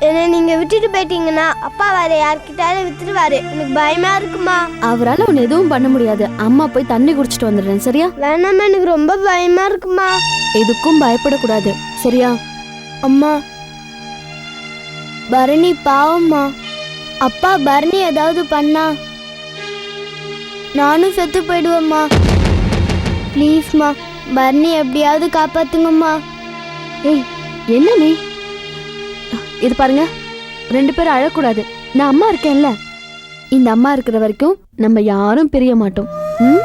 என்னை நீங்க விட்டுட்டு போயிட்டீங்கன்னா அப்பா வேற யார்கிட்டயாவது வித்துருவாரு. எனக்கு பயமா இருக்குமா? அவரால உன்னை எதுவும் பண்ண முடியாது. அம்மா போய் தண்ணி குடிச்சிட்டு வந்துடுறேன் சரியா? வேணாம்மா எனக்கு ரொம்ப பயமா இருக்குமா? எதுக்கும் பயப்படக்கூடாது சரியா? அம்மா. பரணி பாவம்மா. அப்பா பரணி ஏதாவது பண்ணா நானும் செத்து போயிடுவேம்மா. ப்ளீஸ்மா பரணி எப்படியாவது காப்பாத்துங்கம்மா. ஏய் என்ன நீ? இது பாருங்க. ரெண்டு பேரும் அழக்கூடாது. நான் அம்மா இருக்கேன்ல. இந்த அம்மா இருக்கிற வரைக்கும் நம்ம யாரும் பிரிய மாட்டோம். ம்?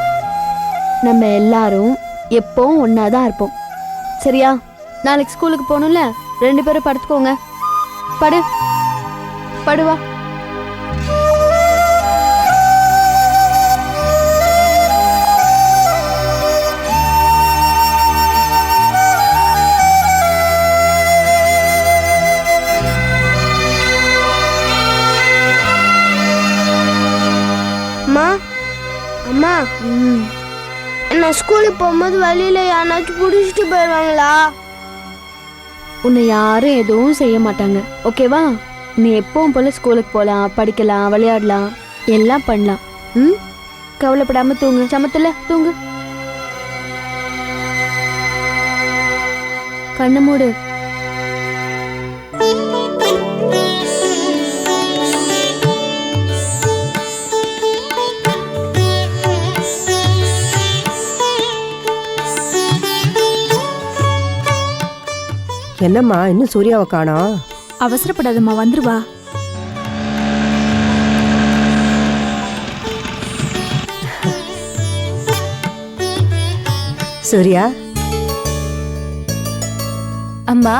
நம்ம எல்லாரும் எப்பவும் ஒன்னா தான் இருப்போம். சரியா? நாளைக்கு ஸ்கூலுக்கு போகணும்ல? ரெண்டு பேரும் படுத்துக்கோங்க. படு. படுவா அம்மா நான் ஸ்கூலுக்கு போகும்போது வழியில யாராச்சும் பிடிச்சிட்டு போயிடுவாங்களா உன்னை யாரும் எதுவும் செய்ய மாட்டாங்க. ஓகேவா? நீ எப்பவும் போல ஸ்கூலுக்கு போகலாம் படிக்கலாம் விளையாடலாம் எல்லாம் பண்ணலாம். ம்? கவலைப்படாம தூங்கு. சமத்துல தூங்கு. கண்ணு மூடு. என்னம்மா இன்னும் சூர்யாவை காணோம் அவசரப்படாதம்மா வந்துருவா. சூர்யா? அம்மா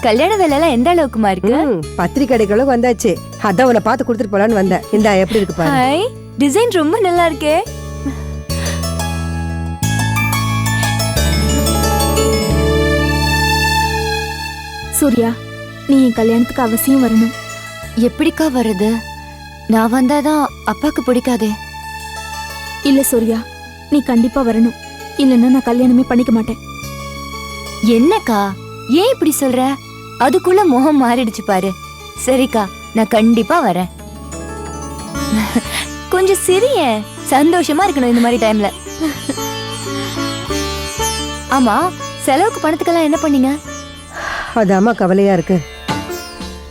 கல்யாண வேலைலாம் எந்த அளவுக்குமா இருக்கு? ம், பத்திரிக்கை கடைகளும் வந்தாச்சு. அதான் உன்னை பார்த்து கொடுத்துட்டு போலான்னு வந்தேன். இந்தா எப்படி இருக்கு பாரு. டிசைன் ரொம்ப நல்லா இருக்கே. சூர்யா நீ என் கல்யாணத்துக்கு அவசியம் வரணும். எப்படிக்கா வருது நான் வந்தாதான் அப்பாக்கு பிடிக்காதே. இல்ல சூர்யா நீ கண்டிப்பா வரணும். இல்லைன்னா நான் கல்யாணமே பண்ணிக்க மாட்டேன். என்னக்கா? ஏன் இப்படி சொல்ற? அதுக்குள்ள முகம் மாறிடுச்சு பாரு. சரிக்கா நான் கண்டிப்பா வரேன். கொஞ்சம் சிரிய சந்தோஷமா இருக்கணும் இந்த மாதிரி டைம்ல ஆமா செலவுக்கு பணத்துக்கெல்லாம் என்ன பண்ணீங்க? அதாம்மா கவலையா இருக்கு.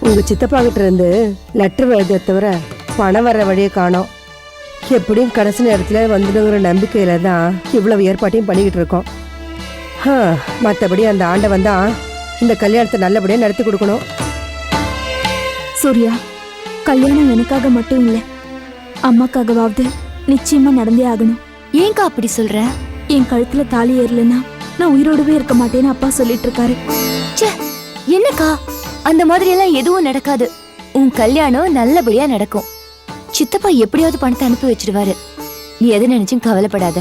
உங்க சித்தப்பா கிட்ட இருந்து லெட்டர் எழுத தவிர பணம் வர்ற வழியை காணோம். எப்படியும் கடைசி நேரத்துல வந்துடுங்கிற நம்பிக்கையில தான் இவ்வளவு ஏற்பாட்டையும் பண்ணிக்கிட்டு இருக்கோம். மற்றபடி அந்த ஆண்டவன் தான் இந்த கல்யாணத்தை நல்லபடியா நடத்தி கொடுக்கணும். சூர்யா கல்யாணம் எனக்காக மட்டும் இல்ல அம்மாக்காகவாவது நிச்சயமா நடந்தே ஆகணும். ஏன்க்கா அப்படி சொல்ற? என் கழுத்துல தாலி ஏறலன்னா நான் உயிரோடவே இருக்க மாட்டேன்னு அப்பா சொல்லிட்டு இருக்காரு. ச்சே என்னக்கா? அந்த மாதிரி எல்லாம் எதுவும் நடக்காது. உன் கல்யாணம் நல்லபடியா நடக்கும். சித்தப்பா எப்படியாவது பணத்தை அனுப்பி வச்சிருவாரு. நீ எதை நினைச்சும் கவலைப்படாத.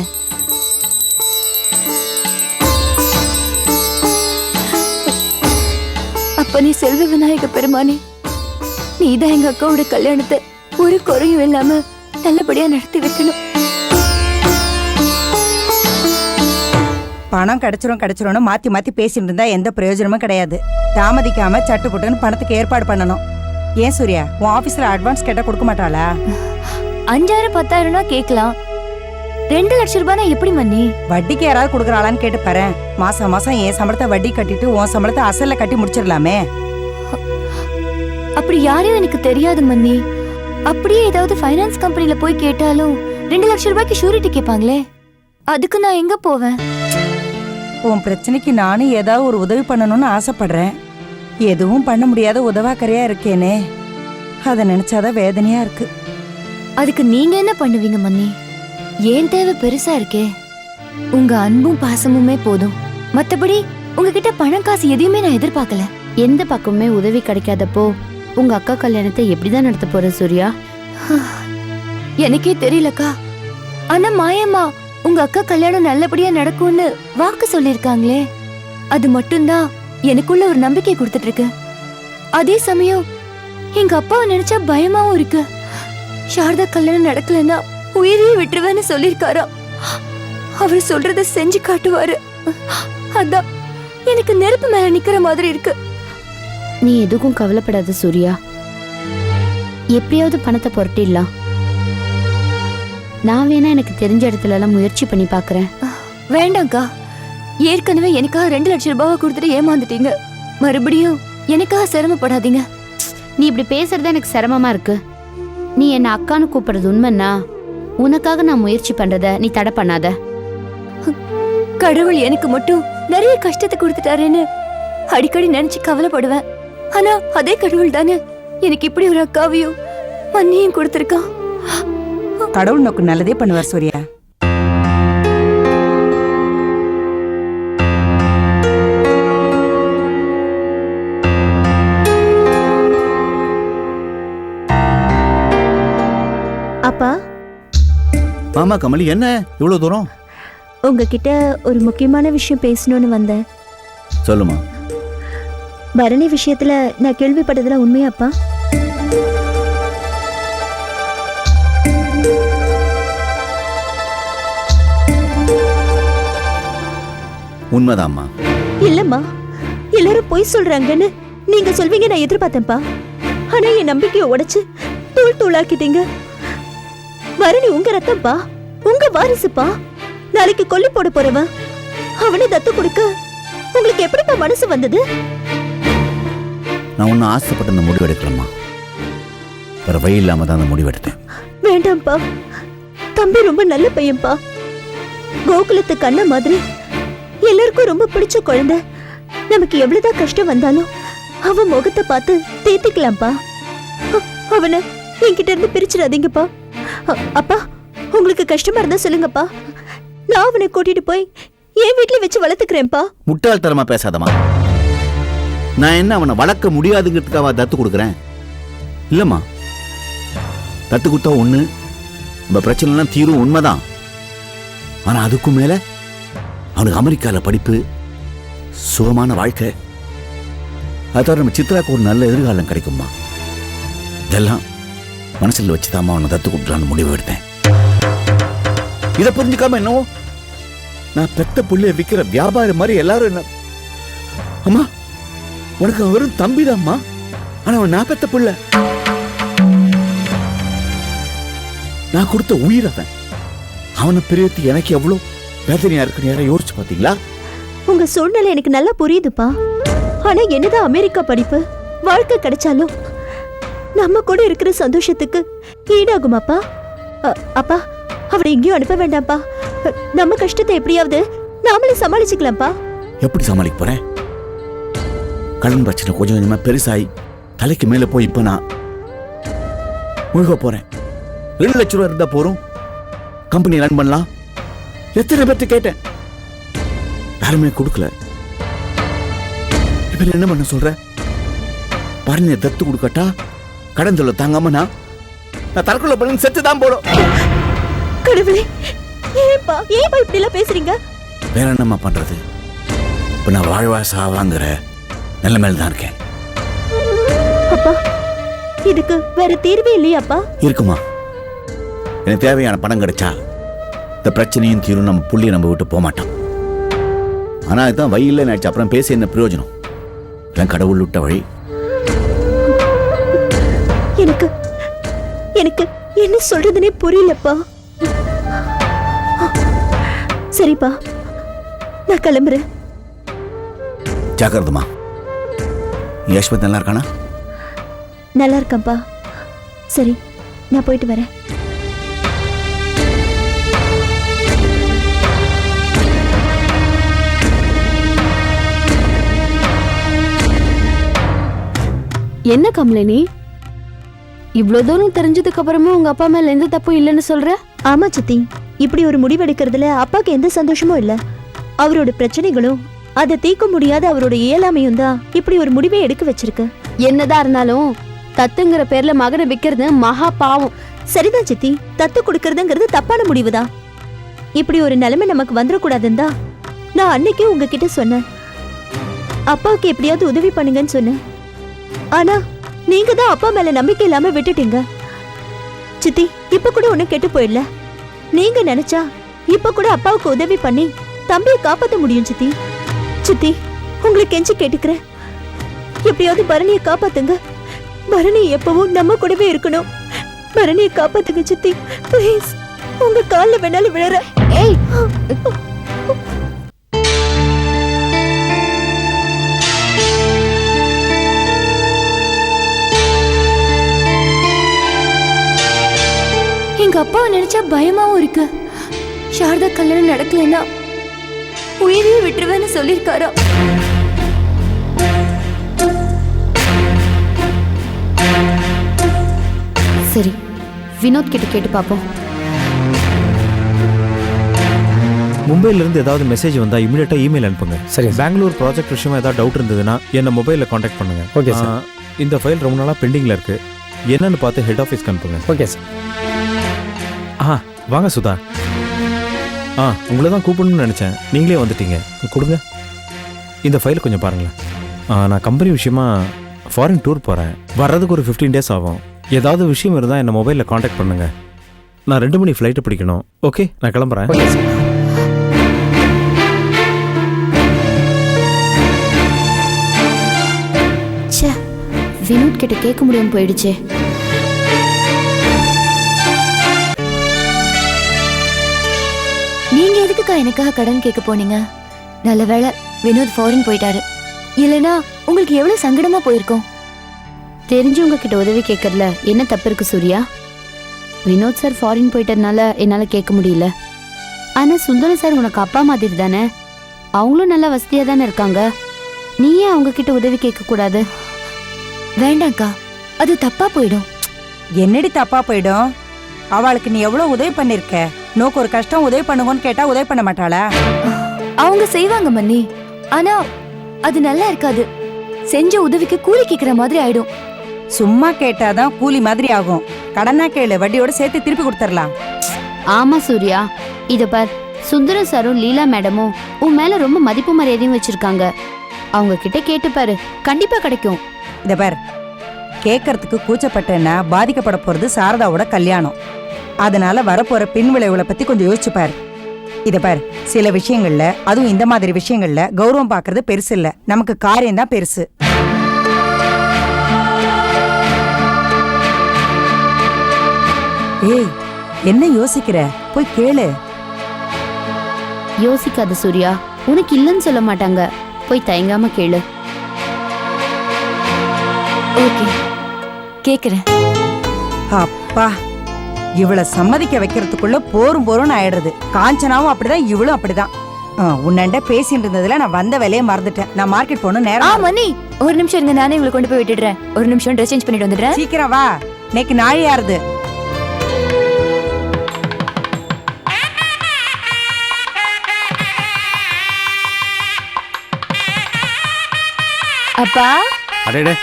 அப்ப நீ செல்வ விநாயக பெருமானே நீதான் எங்க அக்காவோட கல்யாணத்தை ஒரு குறையும் இல்லாம நல்லபடியா நடத்தி வைக்கணும். பணம் கிடைச்சிரும் கிடைச்சிரும்னு மாத்தி மாத்தி பேசிட்டு இருந்தா எந்த பிரயோஜனமும் கிடையாது. தாமதிக்காம சட்டுப்புட்டுன்னு பணத்துக்கு ஏற்பாடு பண்ணணும். ஏன் சூர்யா? உன் ஆபீஸ்ல அட்வான்ஸ் கேட்டா கொடுக்க மாட்டாளா? அஞ்சாயிரம் பத்தாயிரம்னா கேட்கலாம். ரெண்டு லட்சம் ரூபாய்னா எப்படி மன்னி? வட்டிக்கு யாராவது கொடுக்குறாளான்னு கேட்டு பாரு மாசம் மாசம் என் சம்பளத்தை வட்டி கட்டிட்டு உன் சம்பளத்தை அசல்ல கட்டி முடிச்சிடலாமே. அப்படி யாரையும் எனக்கு தெரியாது மன்னி. அப்படியே ஏதாவது ஃபைனான்ஸ் கம்பெனில போய் கேட்டாலும் ரெண்டு லட்சம் ரூபாய்க்கு ஷூரிட்டி கேட்பாங்களே. அதுக்கு நான் எங்க போவேன்? உன் பிரச்சனைக்கு நானும் ஏதாவது ஒரு உதவி பண்ணணும்னு ஆசைப்படுறேன். எதுவும் பண்ண முடியாத உதவாக்கரையா இருக்கேனே. அதை நினைச்சாதான் வேதனையா இருக்கு. அதுக்கு நீங்க என்ன பண்ணுவீங்க மன்னி? ஏன் தேவை பெருசா இருக்கே? உங்க அன்பும் பாசமுமே போதும். மத்தபடி உங்ககிட்ட பணம் காசு எதையுமே நான் எதிர்பார்க்கல. எந்த பக்கமுமே உதவி கிடைக்காதப்போ உங்க அக்கா கல்யாணத்தை எப்படிதான் நடத்த போற சூர்யா? எனக்கே தெரியலக்கா. ஆனா மாயம்மா உங்க அக்கா கல்யாணம் நல்லபடியா நடக்கும்னு வாக்கு சொல்லிருக்காங்களே அது மட்டும்தான் எனக்குள்ள ஒரு நம்பிக்கை கொடுத்துட்டு இருக்கு அதே சமயம் எங்க அப்பாவை நினைச்சா பயமாவும் இருக்கு. சாரதா கல்யாணம் நடக்கலன்னா உயிரையே விட்டுருவேன்னு சொல்லிருக்காராம் அவர் சொல்றத செஞ்சு காட்டுவாரு. அதான் எனக்கு நெருப்பு மேல நிக்கிற மாதிரி இருக்கு. நீ எதுக்கும் கவலைப்படாத சூர்யா. எப்படியாவது பணத்தை புரட்டிடலாம். நான் வேணா எனக்கு தெரிஞ்ச இடத்துல எல்லாம் முயற்சி பண்ணி பார்க்கறேன் வேண்டாம்க்கா. ஏற்கனவே எனக்காக ரெண்டு லட்சம் ரூபாவை கொடுத்துட்டு ஏமாந்துட்டீங்க. மறுபடியும் எனக்காக சிரமப்படாதீங்க. நீ இப்படி பேசுறது எனக்கு சிரமமா இருக்கு. நீ என்ன அக்கான்னு கூப்பிடுறது உண்மைன்னா உனக்காக நான் முயற்சி பண்றத நீ தடை பண்ணாத. கடவுள் எனக்கு மட்டும் நிறைய கஷ்டத்தை கொடுத்துட்டாருன்னு அடிக்கடி நினைச்சு கவலைப்படுவேன். ஆனா அதே கடவுள் தானே எனக்கு இப்படி ஒரு அக்காவையும் மண்ணியும் கொடுத்துருக்கான். கடவுள் நோக்கு நல்லதே பண்ணுவார் சூர்யா. அப்பா. மாமா கமலி என்ன? இவ்வளவு தூரம்? உங்ககிட்ட ஒரு முக்கியமான விஷயம் பேசணும்னு வந்தேன். சொல்லுமா. பரணி விஷயத்துல நான் கேள்விப்பட்டதுல உண்மையாப்பா உண்மைதாம்மா. இல்லம்மா எல்லாரும் பொய் சொல்றாங்கன்னு நீங்க சொல்வீங்க நான் எதிர்பார்த்தேன்ப்பா. ஆனா என் நம்பிக்கையை உடைச்சு தூள் தூளாக்கிட்டீங்க. பரணி உங்க ரத்தம்ப்பா உங்க வாரிசுப்பா. நாளைக்கு கொல்லி போட போறவன் அவனை தத்து கொடுக்க உங்களுக்கு எப்படிப்பா மனசு வந்தது? நான் ஒன்றும் ஆசைப்பட்டு அந்த முடிவு எடுக்கலம்மா. வேற வழி இல்லாம தான் அந்த முடிவு எடுத்தேன். வேண்டாம்ப்பா. தம்பி ரொம்ப நல்ல பையன்ப்பா. கோகுலத்து கண்ண மாதிரி எல்லாருக்கும் ரொம்ப பிடிச்ச குழந்தை. நமக்கு எவ்வளவுதான் கஷ்டம் வந்தாலும் அவன் முகத்தை பார்த்து தேத்திக்கலாம்ப்பா. அவனை என்கிட்ட இருந்து பிரிச்சிடாதீங்கப்பா. அப்பா உங்களுக்கு கஷ்டமா இருந்தா சொல்லுங்கப்பா. நான் அவனை கூட்டிட்டு போய் என் வீட்ல வச்சு வளர்த்துக்கிறேன்ப்பா. முட்டாள்தனமா பேசாதமா நான் என்ன அவனை வளர்க்க முடியாதுங்கிறதுக்காக தத்து கொடுக்குறேன்? இல்லம்மா. தத்து கொடுத்தா ஒண்ணு நம்ம பிரச்சனைலாம் தீரும் உண்மைதான். ஆனா அதுக்கும் மேல அவனுக்கு அமெரிக்கால படிப்பு சுகமான வாழ்க்கை. அது தவிர நம்ம சித்ராக்கு ஒரு நல்ல எதிர்காலம் கிடைக்குமா இதெல்லாம் மனசுல வச்சுதாம்மா அவனை தத்து கொடுக்கலான்னு முடிவு எடுத்தேன். இதை புரிஞ்சுக்காம என்னவோ? நான் பெத்த புள்ளைய விக்கிற வியாபாரி மாதிரி எல்லாரும் என்ன? அம்மா உனக்கு வெறும் தம்பி தான்மா ஆனா அவன் நான் பெத்த புள்ள. நான் கொடுத்த உயிர் அவன். அவனை பிரியத்து எனக்கு எவ்வளோ? வேதனையா இருக்குன்னு யாரை யோசிச்சு பாத்தீங்களா உங்க சூழ்நிலை எனக்கு நல்லா புரியுதுப்பா. ஆனா என்னதான் அமெரிக்கா படிப்பு வாழ்க்கை கிடைச்சாலும் நம்ம கூட இருக்கிற சந்தோஷத்துக்கு ஈடாகுமாப்பா? அப்பா அவரை எங்கேயும் அனுப்ப வேண்டாம்ப்பா. நம்ம கஷ்டத்தை எப்படியாவது நாமளே சமாளிச்சுக்கலாம்ப்பா. எப்படி சமாளிக்க போறேன்? கடன் பிரச்சனை கொஞ்சம் கொஞ்சமா பெருசாயி தலைக்கு மேல போய் இப்ப நான் முழுக போறேன். ரெண்டு லட்ச ரூபா இருந்தா போறோம் கம்பெனி ரன் பண்ணலாம். எத்தனை பேர்ட்ட கேட்டேன்? யாருமே கொடுக்கல. இப்ப என்ன பண்ண சொல்ற? பரணியை தத்து கொடுக்கட்டா? கடன் சொல்ல தாங்காம நான் நான் தற்கொலை பண்ணி செத்து தான் போடும் கடவுளே ஏன்பா ஏன்பா இப்படி எல்லாம் பேசுறீங்க? வேற என்னம்மா பண்றது? இப்ப நான் வாழ்வா சாவாங்கிற நிலைமையில தான் இருக்கேன். அப்பா இதுக்கு வேற தீர்வே இல்லையாப்பா இருக்குமா? எனக்கு தேவையான பணம் கிடைச்சா இந்த பிரச்சனையும் தீரும் நம்ம புள்ளியை நம்ம விட்டு போக மாட்டோம். ஆனா இதுதான் வழி இல்லைன்னு ஆயிடுச்சு. அப்புறம் பேசி என்ன பிரயோஜனம்? என் கடவுள் விட்ட வழி. எனக்கு எனக்கு என்ன சொல்றதுனே புரியலப்பா. சரிப்பா நான் கிளம்புறேன். ஜாக்கிரதமா யஷ்வந்த் நல்லா இருக்கானா? நல்லா இருக்கேன்ப்பா. சரி நான் போயிட்டு வரேன். என்ன கமலினி? இவ்வளோ தூரம் தெரிஞ்சதுக்கு அப்புறமும் உங்க அப்பா மேல எந்த தப்பும் இல்லைன்னு சொல்ற? ஆமா சித்தி. இப்படி ஒரு முடிவெடுக்கிறதுல அப்பாக்கு எந்த சந்தோஷமும் இல்ல. அவரோட பிரச்சனைகளும் அதை தீர்க்க முடியாத அவரோட இயலாமையும் தான் இப்படி ஒரு முடிவை எடுக்க வச்சிருக்கு. என்னதான் இருந்தாலும் தத்துங்கிற பேர்ல மகனை விக்கிறது மகா பாவம். சரிதான் சித்தி. தத்து கொடுக்கறதுங்கிறது தப்பான முடிவுதான். இப்படி ஒரு நிலைமை நமக்கு வந்துடக்கூடாதுன்னு தான் நான் அன்னைக்கே உங்ககிட்ட சொன்னேன். அப்பாவுக்கு எப்படியாவது உதவி பண்ணுங்கன்னு சொன்னேன். ஆனா நீங்க தான் அப்பா மேல நம்பிக்கை இல்லாம விட்டுட்டீங்க. சித்தி இப்ப கூட ஒண்ணு கெட்டு போயிடல. நீங்க நினைச்சா இப்ப கூட அப்பாவுக்கு உதவி பண்ணி தம்பியை காப்பாத்த முடியும் சித்தி. சித்தி உங்களுக்கு கெஞ்சி கேட்டுக்கிறேன். எப்படியாவது பரணியை காப்பாத்துங்க. பரணி எப்பவும் நம்ம கூடவே இருக்கணும். பரணியை காப்பாத்துங்க சித்தி. ப்ளீஸ் உங்க கால வேணாலும் விழற ஏய் அப்பாவை நினைச்சா பயமாவும் இருக்கு. சாரதா கல்யாணம் நடக்கலைன்னா உயிரையே விட்டுருவேன்னு சொல்லியிருக்காரா? சரி வினோத் கிட்ட கேட்டு பாப்போம். மும்பைல இருந்து ஏதாவது மெசேஜ் வந்தா இமீடியட்டா இமெயில் அனுப்புங்க. சரி பெங்களூர் ப்ராஜெக்ட் விஷயமா ஏதாவது டவுட் இருந்ததுன்னா என்ன மொபைல்ல காண்டாக்ட் பண்ணுங்க. ஓகே சார் இந்த ஃபைல் ரொம்ப நாளா பெண்டிங்ல இருக்கு. என்னன்னு பார்த்து ஹெட் ஆஃபீஸ்க்கு அனுப்புங்க. ஓகே சார் ஆ வாங்க சுதா. ஆ உங்களை தான் கூப்பிடணும்னு நினச்சேன். நீங்களே வந்துட்டீங்க. கொடுங்க. இந்த ஃபைல் கொஞ்சம் பாருங்களேன். நான் கம்பெனி விஷயமா ஃபாரின் டூர் போகிறேன் வர்றதுக்கு ஒரு ஃபிஃப்டீன் டேஸ் ஆகும். ஏதாவது விஷயம் இருந்தால் என்னை மொபைலில் காண்டாக்ட் பண்ணுங்க. நான் ரெண்டு மணி ஃப்ளைட்டை பிடிக்கணும். ஓகே நான் கிளம்புறேன். ச்சே வினோத் கிட்ட கேட்க முடியாம போயிடுச்சே. எதுக்குக்கா எனக்காக கடன் கேட்க போனீங்க? நல்ல வேளை வினோத் ஃபாரின் போயிட்டாரு. இல்லைனா உங்களுக்கு எவ்வளவு சங்கடமா போயிருக்கும்? தெரிஞ்சவங்க கிட்ட உதவி கேட்கறதுல என்ன தப்பு இருக்கு சூர்யா? வினோத் சார் ஃபாரின் போயிட்டதுனால என்னால கேட்க முடியல. ஆனா சுந்தரம் சார் உனக்கு அப்பா மாதிரி தானே? அவங்களும் நல்ல வசதியா தானே இருக்காங்க? நீ ஏன் அவங்க கிட்ட உதவி கேட்க கூடாது? வேண்டாம்க்கா அது தப்பா போயிடும். என்னடி தப்பா போயிடும்? அவளுக்கு நீ எவ்வளவு உதவி பண்ணிருக்க? நோக்கு ஒரு கஷ்டம் உதவி பண்ணுங்கன்னு கேட்டா உதவி பண்ண மாட்டாளா? அவங்க செய்வாங்க மன்னி. ஆனா அது நல்லா இருக்காது. செஞ்ச உதவிக்கு கூலி கேக்குற மாதிரி ஆயிடும். சும்மா கேட்டாதான் கூலி மாதிரி ஆகும். கடனா கேளு வட்டியோட சேர்த்து திருப்பி கொடுத்துடலாம். ஆமா சூர்யா. இத பார் சுந்தரம் சாரும் லீலா மேடமும் உன் மேல ரொம்ப மதிப்பு மரியாதையும் வச்சிருக்காங்க. அவங்க கிட்ட கேட்டு பாரு கண்டிப்பா கிடைக்கும். இத பார் கேட்கறதுக்கு கூச்சப்பட்டேன்னா பாதிக்கப்பட போறது சாரதாவோட கல்யாணம். அதனால வரப்போற பின் விளைவுகளை பத்தி கொஞ்சம் யோசிச்சு பாரு. இத பார் சில விஷயங்கள்ல அதுவும் இந்த மாதிரி விஷயங்கள்ல கௌரவம் பாக்குறது பெருசு இல்ல. நமக்கு காரியம் தான் பெருசு. ஏய் என்ன யோசிக்கிற? போய் கேளு. யோசிக்காத சூர்யா உனக்கு இல்லைன்னு சொல்ல மாட்டாங்க. போய் தயங்காம கேளு. ஓகே கேக்குறேன். அப்பா. இவளை சம்மதிக்க வைக்கிறதுக்குள்ள போரும் போரும் ஆயிடுறது. காஞ்சனாவும் அப்படிதான் இவளும் அப்படிதான். உன்னண்ட பேசிட்டு இருந்ததுல நான் வந்த வேலையை மறந்துட்டேன். நான் மார்க்கெட் போகணும் ஆ நேரம் மன்னி ஒரு நிமிஷம் இருங்க நானே உங்களை கொண்டு போய் விட்டுடுறேன். ஒரு நிமிஷம் ட்ரெஸ் சேஞ்ச் பண்ணிட்டு வந்துடுறேன். சீக்கிரம் வா. இன்னைக்கு நாழியாருது அப்பா? அடேடே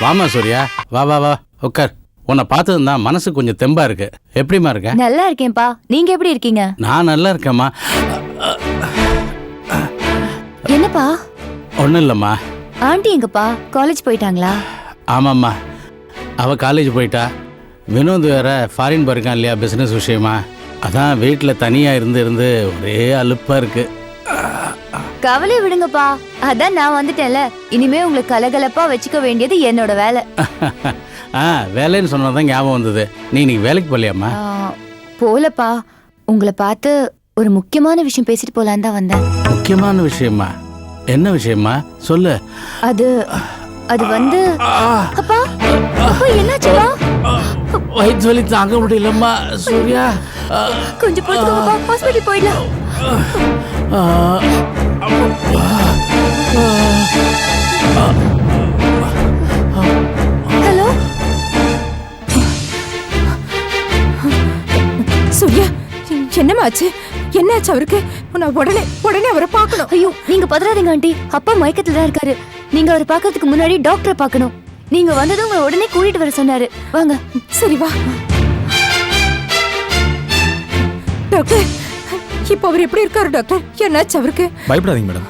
வாமா சூர்யா. வா வா வா உட்கார். உன்னை பார்த்ததும் தான் மனசு கொஞ்சம் தெம்பா இருக்கு. எப்படிம்மா இருக்க? நல்லா இருக்கேன்ப்பா. நீங்க எப்படி இருக்கீங்க? நான் நல்லா இருக்கேம்மா. என்னப்பா? ஒன்றும் இல்லைம்மா. ஆண்டி எங்கப்பா? காலேஜ் போயிட்டாங்களா? ஆமாம்மா. அவள் காலேஜ் போயிட்டா. வினோத் வேற ஃபாரின் போயிருக்கான் இல்லையா பிஸ்னஸ் விஷயமா? அதான் வீட்டில் தனியாக இருந்து இருந்து ஒரே அலுப்பாக இருக்கு. கவலை விடுங்கப்பா. அதான் நான் வந்துட்டேன்ல. இனிமே உங்களை கலகலப்பா வச்சுக்க வேண்டியது என்னோட வேலை. ஆ வேலைன்னு சொன்னதான் ஞாபகம் வந்தது. நீ இன்னைக்கு வேலைக்கு போகலையாம்மா? ஆ, போலப்பா உங்களை பார்த்து ஒரு முக்கியமான விஷயம் பேசிட்டு போலான்னு தான் வந்தேன். முக்கியமான விஷயமா? என்ன விஷயமா? சொல்லு. அது அது வந்து அப்பா அப்பா என்னாச்சுப்பா? வயிற்று வலி தாங்க முடியலம்மா சூர்யா. கொஞ்சம் பொறுத்துக்கோங்கப்பா ஹாஸ்பிட்டல் போயிடலாம். ஆ, ஹலோ? சூர்யா என்னமாச்சு என்னாச்சு அவருக்கு? நான் உடனே உடனே அவரை பார்க்கணும். ஐயோ நீங்க பதறாதீங்க ஆண்டி. அப்பா மயக்கத்துல தான் இருக்காரு. நீங்க அவரை பார்க்கறதுக்கு முன்னாடி டாக்டரை பார்க்கணும். நீங்க வந்ததும் உங்களை உடனே கூட்டிட்டு வர சொன்னாரு. வாங்க. சரி வா. டாக்டர் இப்போ அவர் எப்படி இருக்காரு டாக்டர்? என்னாச்சு அவருக்கு? பயப்படாதீங்க மேடம்.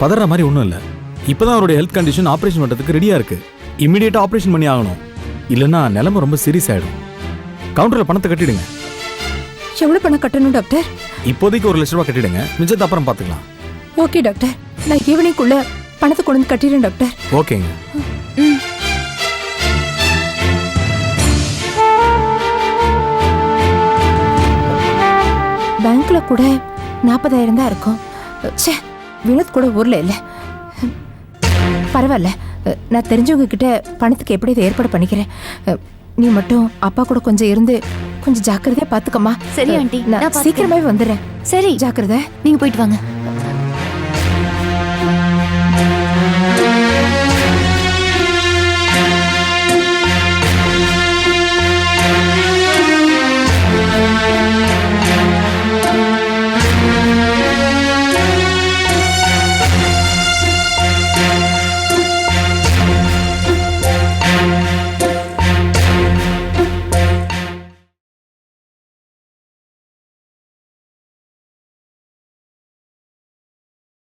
பதற மாதிரி ஒன்றும் இல்லை. இப்போதான் அவருடைய ஹெல்த் கண்டிஷன் ஆப்ரேஷன் பண்ணுறதுக்கு ரெடியாக இருக்கு. இமீடியட்டாக ஆப்ரேஷன் பண்ணி ஆகணும். இல்லைன்னா நிலைமை ரொம்ப சீரியஸ் ஆகிடும் கவுண்டரில் பணத்தை கட்டிடுங்க. எவ்வளவு பணம் கட்டணும் டாக்டர்? இப்போதைக்கு ஒரு லட்ச ரூபா கட்டிடுங்க. மிச்சத்தை அப்புறம் பார்த்துக்கலாம். Okay doctor. நான் ஈவினிங்குள்ள பணத்தை கொண்டு வந்து கட்டிடுறேன் டாக்டர். ஓகேங்க. பேங்க்ல கூட நாற்பதாயிரம் தான் இருக்கும். ச்சே வினோத் கூட ஊர்ல இல்ல. பரவாயில்ல நான் தெரிஞ்சவங்க கிட்ட பணத்துக்கு எப்படி இதை ஏற்பாடு பண்ணிக்கிறேன்? நீ மட்டும் அப்பா கூட கொஞ்சம் இருந்து கொஞ்சம் ஜாக்கிரதையா பாத்துக்கம்மா. சரி, ஆண்டி. நான். சீக்கிரமாவே வந்துடுறேன். சரி. ஜாக்கிரதை. நீங்க போயிட்டு வாங்க.